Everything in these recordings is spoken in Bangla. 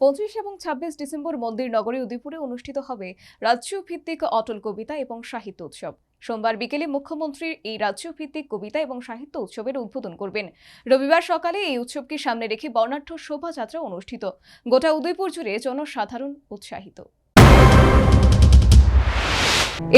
পঁচিশ এবং ছাব্বিশ ডিসেম্বর মন্দির নগরী উদয়পুরে অনুষ্ঠিত হবে রাজ্য ভিত্তিক অটল কবিতা এবং সাহিত্য উৎসব। সোমবার বিকেলে মুখ্যমন্ত্রী এই রাজ্য ভিত্তিক কবিতা এবং সাহিত্য উৎসবের উদ্বোধন করবেন। রবিবার সকালে এই উৎসবকে সামনে রেখে বর্ণাঢ্য শোভাযাত্রা অনুষ্ঠিত। গোটা উদয়পুর জুড়ে জনসাধারণ উৎসাহিত।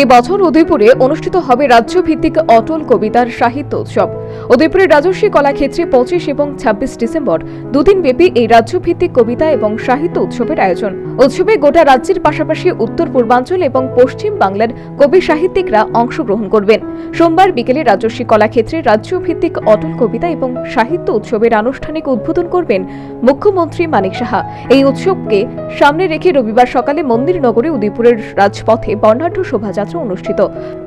এ বছর উদয়পুরে অনুষ্ঠিত হবে রাজ্য ভিত্তিক অটল কবিতার সাহিত্য উৎসব। উদয়পুরের রাজস্বী কলাক্ষেত্রে পঁচিশ এবং ছাব্বিশ ডিসেম্বর দুদিন ব্যাপী এই রাজ্য ভিত্তিক কবিতা এবং সাহিত্য উৎসবের আয়োজন। উৎসবে গোটা রাজ্যের পাশাপাশি উত্তর, পূর্বাঞ্চল এবং পশ্চিম বাংলার কবি সাহিত্যিকরা অংশগ্রহণ করবেন। সোমবার বিকেলে রাজস্বী কলাক্ষেত্রে রাজ্য ভিত্তিক অটল কবিতা এবং সাহিত্য উৎসবের আনুষ্ঠানিক উদ্বোধন করবেন মুখ্যমন্ত্রী মানিক সাহা। এই উৎসবকে সামনে রেখে রবিবার সকালে মন্দির নগরে উদয়পুরের রাজপথে বর্ণাঢ্য শোভাযাত্রা অনুষ্ঠিত।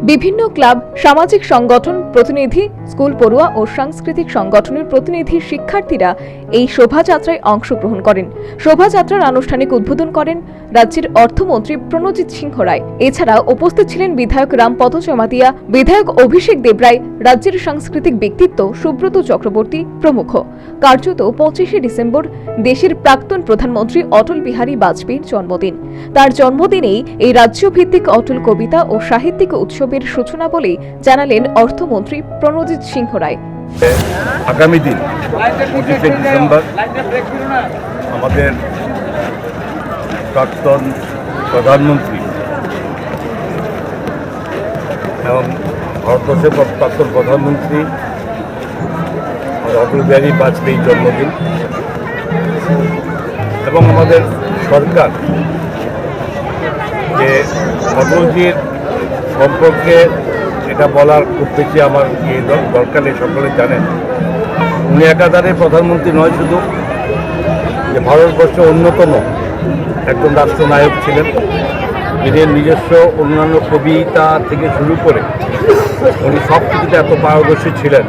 বিভিন্ন ক্লাব, সামাজিক সংগঠন, প্রতিনিধি, স্কুল পড়ুয়া ও সাংস্কৃতিক সংগঠনের প্রতিনিধি শিক্ষার্থীরা এই শোভাযাত্রায় অংশগ্রহণ করেন। শোভাযাত্রার আনুষ্ঠানিক উদ্বোধন করেন রাজ্যের অর্থমন্ত্রী প্রণজিৎ সিংহ রায়। এছাড়া উপস্থিত ছিলেন বিধায়ক রামপদ জমাতিয়া বিধায়ক অভিষেক দেবরায় রাজ্যের সাংস্কৃতিক ব্যক্তিত্ব সুব্রত চক্রবর্তী প্রমুখ। কার্যত পঁচিশে ডিসেম্বর দেশের প্রাক্তন প্রধানমন্ত্রী অটল বিহারী বাজপেয়ীর জন্মদিন। তার জন্মদিনেই এই রাজ্যভিত্তিক অটল কবিতা ও সাহিত্যিক উৎসবের সূচনা বলে জানালেন অর্থমন্ত্রী প্রণজিৎ সিংহ রায়। আগামী দিন পঁচিশে ডিসেম্বর, আমাদের প্রাক্তন প্রধানমন্ত্রী এবং ভারতবর্ষের প্রা- প্রাক্তন প্রধানমন্ত্রী অটল বিহারী বাজপেয়ীর জন্মদিন এবং আমাদের সরকার যে অটলজির সম্পর্কে এটা বলার খুব বেশি আমার দর- দরকার নেই সকলে জানেন। উনি একাধারে প্রধানমন্ত্রী নয় শুধু, যে ভারতবর্ষের অন্যতম একজন রাষ্ট্রনায়ক ছিলেন। যিনি নিজস্ব অন্যান্য কবিতা থেকে শুরু করে উনি সব কিছুতে এত পারদর্শী ছিলেন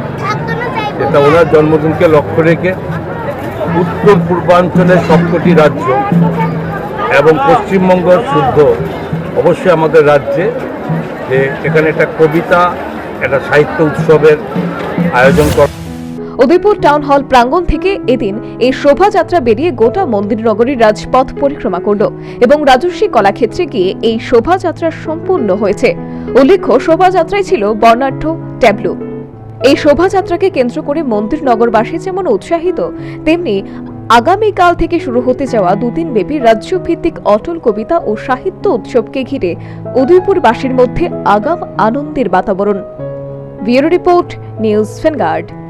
যেটা ওনার জন্মদিনকে লক্ষ্য রেখে উত্তর পূর্বাঞ্চলের সবকটি রাজ্য এবং পশ্চিমবঙ্গ শুদ্ধ অবশ্যই আমাদের রাজ্যে যে এখানে একটা কবিতা, একটা সাহিত্য উৎসবের আয়োজন করা উদয়পুর টাউন হল প্রাঙ্গণ থেকে এদিন এই শোভাযাত্রা বেরিয়ে গোটা মন্দির নগরীর রাজপথ পরিক্রমা করল এবং রাজস্বী কলাক্ষেত্রে গিয়ে এই শোভাযাত্রা সম্পূর্ণ হয়েছে। উল্লেখ্য, শোভাযাত্রায় ছিল বর্ণাঢ্য ট্যাবলু। এই শোভাযাত্রাকে কেন্দ্র করে মন্দির নগরবাসী যেমন উৎসাহিত, তেমনি আগামীকাল থেকে শুরু হতে যাওয়া দুদিন ব্যাপী রাজ্যভিত্তিক অটল কবিতা ও সাহিত্য উৎসবকে ঘিরে উদয়পুরবাসীর মধ্যে আগাম আনন্দের বাতাবরণ। Bureau report, news ফেনগার্ড